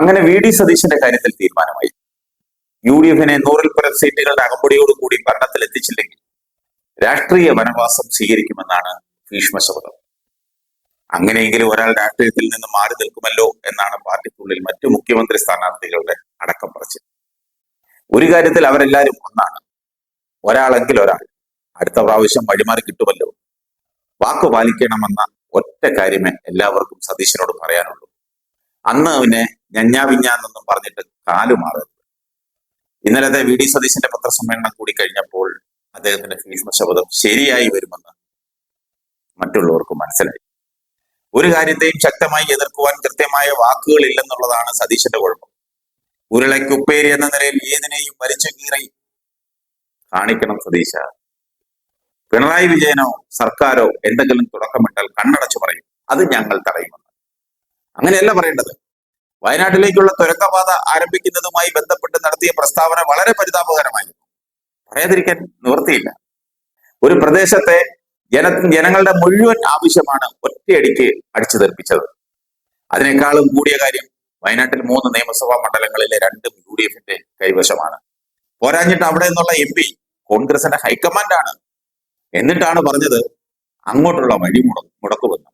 അങ്ങനെ V D സതീശന്റെ കാര്യത്തിൽ തീരുമാനമായി. യു ഡി എഫിനെ നൂറിൽ പരം സീറ്റുകളുടെ അകമ്പടിയോടുകൂടി ഭരണത്തിൽ എത്തിച്ചില്ലെങ്കിൽ രാഷ്ട്രീയ വനവാസം സ്വീകരിക്കുമെന്നാണ് ഭീഷ്മശപഥം അങ്ങനെയെങ്കിലും ഒരാൾ രാഷ്ട്രീയത്തിൽ നിന്ന് മാറി നിൽക്കുമല്ലോ എന്നാണ് പാർട്ടിക്കുള്ളിൽ മറ്റു മുഖ്യമന്ത്രി സ്ഥാനാർത്ഥികളുടെ അടക്കം പറച്ചിൽ. ഒരു കാര്യത്തിൽ അവരെല്ലാവരും ഒന്നാണ്. ഒരാളെങ്കിൽ ഒരാൾ. അടുത്ത പ്രാവശ്യം വഴിമാറി കിട്ടുമല്ലോ. വാക്ക് പാലിക്കണമെന്ന ഒറ്റ കാര്യമേ എല്ലാവർക്കും സതീശനോട് പറയാനുള്ളൂ. അന്ന് അവനെ ഞഞ്ഞാവിഞ്ഞാന്നൊന്നും പറഞ്ഞിട്ട് കാലു മാറരുത് ഇന്നലത്തെ വി ഡി സതീശന്റെ പത്രസമ്മേളനം കൂടി കഴിഞ്ഞപ്പോൾ അദ്ദേഹത്തിന്റെ ഭീഷ്മ ശബ്ദം ശരിയായി വരുമെന്ന് മറ്റുള്ളവർക്ക് മനസ്സിലായി. ഒരു കാര്യത്തെയും ശക്തമായി എതിർക്കുവാൻ കൃത്യമായ വാക്കുകൾ ഇല്ലെന്നുള്ളതാണ് സതീശന്റെ കുഴപ്പം. ഉരുളയ്ക്കുപ്പേരി എന്ന നിലയിൽ ഏതിനെയും വലിച്ചു കീറി കാണിക്കണം സതീശ. പിണറായി വിജയനോ സർക്കാരോ എന്തെങ്കിലും തുടക്കമിട്ടാൽ കണ്ണടച്ചു പറയും. അത് ഞങ്ങൾ തടയുമെന്ന്. അങ്ങനെയല്ല പറയേണ്ടത്. വയനാട്ടിലേക്കുള്ള തുരങ്കപാത ആരംഭിക്കുന്നതുമായി ബന്ധപ്പെട്ട് നടത്തിയ പ്രസ്താവന വളരെ പരിതാപകരമായിരുന്നു പറയാതിരിക്കാൻ നിവൃത്തിയില്ല. ഒരു പ്രദേശത്തെ ജന ജനങ്ങളുടെ മുഴുവൻ ആവശ്യമാണ് ഒറ്റയടിക്ക് അടിച്ചു തെറിപ്പിച്ചത് അതിനേക്കാളും കൂടിയ കാര്യം വയനാട്ടിൽ മൂന്ന് നിയമസഭാ മണ്ഡലങ്ങളിലെ രണ്ടും യു ഡി എഫിന്റെ കൈവശമാണ്. പോരാഞ്ഞിട്ട് അവിടെ നിന്നുള്ള എം പി കോൺഗ്രസിന്റെ ഹൈക്കമാൻഡാണ്. എന്നിട്ടാണ് പറഞ്ഞത് അങ്ങോട്ടുള്ള വഴി മുട മുടക്കുമെന്ന്.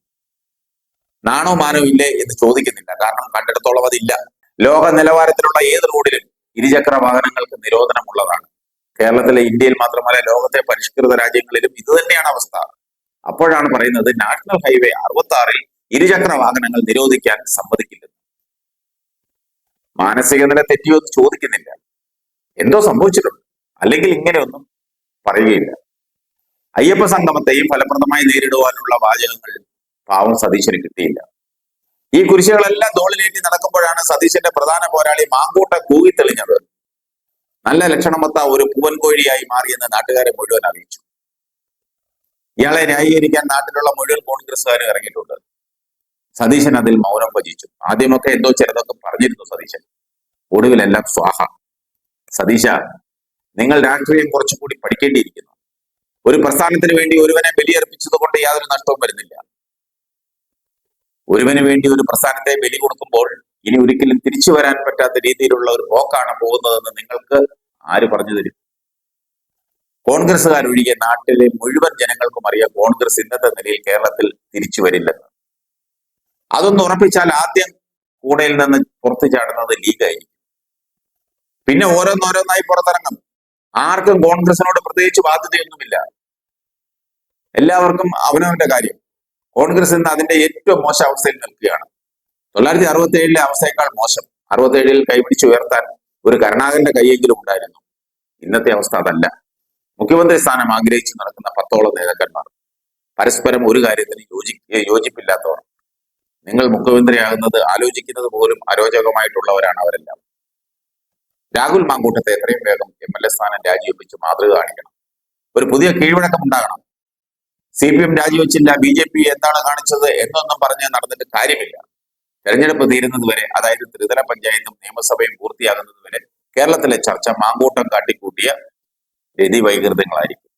നാണോ മാനോ ഇല്ലേ എന്ന് ചോദിക്കുന്നില്ല. കാരണം കണ്ടിടത്തോളം അതില്ല. ലോക നിലവാരത്തിലുള്ള ഏത് റോഡിലും ഇരുചക്ര വാഹനങ്ങൾക്ക് നിരോധനമുള്ളതാണ്. കേരളത്തിലെ ഇന്ത്യയിൽ മാത്രമല്ല ലോകത്തെ പരിഷ്കൃത രാജ്യങ്ങളിലും ഇത് തന്നെയാണ് അവസ്ഥ. അപ്പോഴാണ് പറയുന്നത് നാഷണൽ ഹൈവേ അറുപത്തി ആറിൽ ഇരുചക്ര വാഹനങ്ങൾ നിരോധിക്കാൻ സമ്മതിക്കില്ലെന്ന് മാനസിക നില തെറ്റിയോ എന്ന് ചോദിക്കുന്നില്ല. എന്തോ സംഭവിച്ചിട്ടുണ്ട്. അല്ലെങ്കിൽ ഇങ്ങനെയൊന്നും പറയുകയില്ല. അയ്യപ്പ സംഗമത്തെയും ഫലപ്രദമായി നേരിടുവാനുള്ള വാചകങ്ങൾ പാവം സതീശന് കിട്ടിയില്ല. ഈ കുരിശുകളെല്ലാം തോളിലേറ്റി നടക്കുമ്പോഴാണ് സതീശന്റെ പ്രധാന പോരാളി മാങ്കൂട്ട കൂകി തെളിഞ്ഞത്. നല്ല ലക്ഷണമൊത്ത ഒരു പൂവൻകോഴിയായി മാറിയെന്ന് നാട്ടുകാരെ മുഴുവൻ അറിയിച്ചു. ഇയാളെ ന്യായീകരിക്കാൻ നാട്ടിലുള്ള മുഴുവൻ കോൺഗ്രസ്സുകാരും ഇറങ്ങിയിട്ടുണ്ട്. സതീശൻ അതിൽ മൗനം ഭജിച്ചു. ആദ്യമൊക്കെ എന്തോ ചിലതൊക്കെ പറഞ്ഞിരുന്നു സതീശൻ. ഒടുവിലെല്ലാം സ്വാഹ. സതീശ നിങ്ങൾ രാഷ്ട്രീയം കുറച്ചുകൂടി പഠിക്കേണ്ടിയിരിക്കുന്നു. ഒരു പ്രസ്ഥാനത്തിന് വേണ്ടി ഒരുവനെ ബലിയർപ്പിച്ചത് കൊണ്ട് യാതൊരു നഷ്ടവും വരുന്നില്ല. ഒരുവന് വേണ്ടി ഒരു പ്രസ്ഥാനത്തെ ബലി കൊടുക്കുമ്പോൾ ഇനി ഒരിക്കലും തിരിച്ചു വരാൻ പറ്റാത്ത രീതിയിലുള്ള ഒരു പോക്കാണ് പോകുന്നതെന്ന് നിങ്ങൾക്ക് ആര് പറഞ്ഞു തരും? കോൺഗ്രസ്സുകാരൊഴികെ നാട്ടിലെ മുഴുവൻ ജനങ്ങൾക്കും അറിയാം കോൺഗ്രസ് ഇന്നത്തെ നിലയിൽ കേരളത്തിൽ തിരിച്ചു വരില്ലെന്ന് അതൊന്ന് ഉറപ്പിച്ചാൽ ആദ്യം കൂടയിൽ നിന്ന് പുറത്തു ചാടുന്നത് ലീഗായിരിക്കും പിന്നെ ഓരോന്നോരോന്നായി പുറത്തിറങ്ങും. ആർക്കും കോൺഗ്രസിനോട് പ്രത്യേകിച്ച് ബാധ്യതയൊന്നുമില്ല. എല്ലാവർക്കും അവനവന്റെ കാര്യം. കോൺഗ്രസ് ഇന്ന് അതിന്റെ ഏറ്റവും മോശം അവസ്ഥയിൽ നിൽക്കുകയാണ്. തൊള്ളായിരത്തി അറുപത്തി ഏഴിലെ അവസ്ഥയേക്കാൾ മോശം. അറുപത്തി ഏഴിൽ കൈപിടിച്ച് ഉയർത്താൻ ഒരു കരുണാകരന്റെ കൈയെങ്കിലും ഉണ്ടായിരുന്നു. ഇന്നത്തെ അവസ്ഥ അതല്ല. മുഖ്യമന്ത്രി സ്ഥാനം ആഗ്രഹിച്ചു നടക്കുന്ന പത്തോളം നേതാക്കന്മാർ പരസ്പരം ഒരു കാര്യത്തിന് യോജി യോജിപ്പില്ലാത്തവർ. നിങ്ങൾ മുഖ്യമന്ത്രിയാകുന്നത് ആലോചിക്കുന്നത് പോലും അരോചകമായിട്ടുള്ളവരാണ് അവരെല്ലാം. രാഹുൽ മാങ്കൂട്ടത്തെ എത്രയും വേഗം എം എൽ എ സ്ഥാനം രാജിവെച്ച് മാതൃക കാണിക്കണം. ഒരു പുതിയ കീഴ്വഴക്കം ഉണ്ടാകണം. സി പി എം രാജിവെച്ചില്ല ബി ജെ പി എന്താണ് കാണിച്ചത് എന്നൊന്നും പറഞ്ഞ് നടന്നിട്ട് കാര്യമില്ല. തെരഞ്ഞെടുപ്പ് തീരുന്നത് വരെ അതായത് ത്രിതല പഞ്ചായത്തും നിയമസഭയും പൂർത്തിയാകുന്നത് വരെ കേരളത്തിലെ ചർച്ച മാങ്കൂട്ടം കാട്ടിക്കൂട്ടിയ രതി വൈകൃതങ്ങളായിരിക്കും.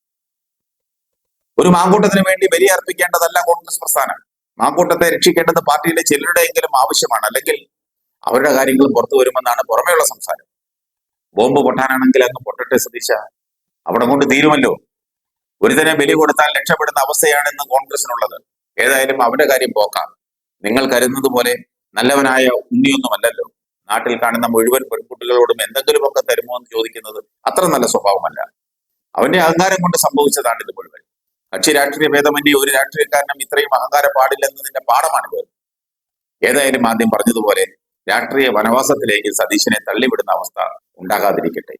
ഒരു മാങ്കൂട്ടത്തിന് വേണ്ടി ബലിയർപ്പിക്കേണ്ടതല്ല കോൺഗ്രസ് പ്രസ്ഥാനം. മാങ്കൂട്ടത്തെ രക്ഷിക്കേണ്ടത് പാർട്ടിയിലെ ചിലരുടെയെങ്കിലും ആവശ്യമാണ്. അല്ലെങ്കിൽ അവരുടെ കാര്യങ്ങൾ പുറത്തു വരുമെന്നാണ് പുറമെയുള്ള സംസാരം. ബോംബ് പൊട്ടാനാണെങ്കിൽ അങ്ങ് പൊട്ടട്ടെ സതീശ. അവിടെ കൊണ്ട് തീരുമല്ലോ. ഒരുതനെ ബലി കൊടുത്താൽ രക്ഷപ്പെടുന്ന അവസ്ഥയാണ് ഇന്ന് കോൺഗ്രസിനുള്ളത്. ഏതായാലും അവന്റെ കാര്യം പോക്കാം. നിങ്ങൾ കരുതുന്നത് പോലെ നല്ലവനായ ഉണ്ണിയൊന്നുമല്ലല്ലോ. നാട്ടിൽ കാണുന്ന മുഴുവൻ പെൺകുട്ടികളോടും എന്തെങ്കിലുമൊക്കെ തരുമോ എന്ന് ചോദിക്കുന്നത് അത്ര നല്ല സ്വഭാവമല്ല. അവന്റെ അഹങ്കാരം കൊണ്ട് സംഭവിച്ചതാണ് ഇത് മുഴുവൻ. കക്ഷി രാഷ്ട്രീയ ഭേദമന്യേ ഒരു രാഷ്ട്രീയക്കാരനും ഇത്രയും അഹങ്കാരം പാടില്ലെന്നതിന്റെ പാഠമാണിത്. ഏതായാലും ആദ്യം പറഞ്ഞതുപോലെ രാഷ്ട്രീയ വനവാസത്തിലേക്ക് സതീശനെ തള്ളിവിടുന്ന അവസ്ഥ ഉണ്ടാകാതിരിക്കട്ടെ.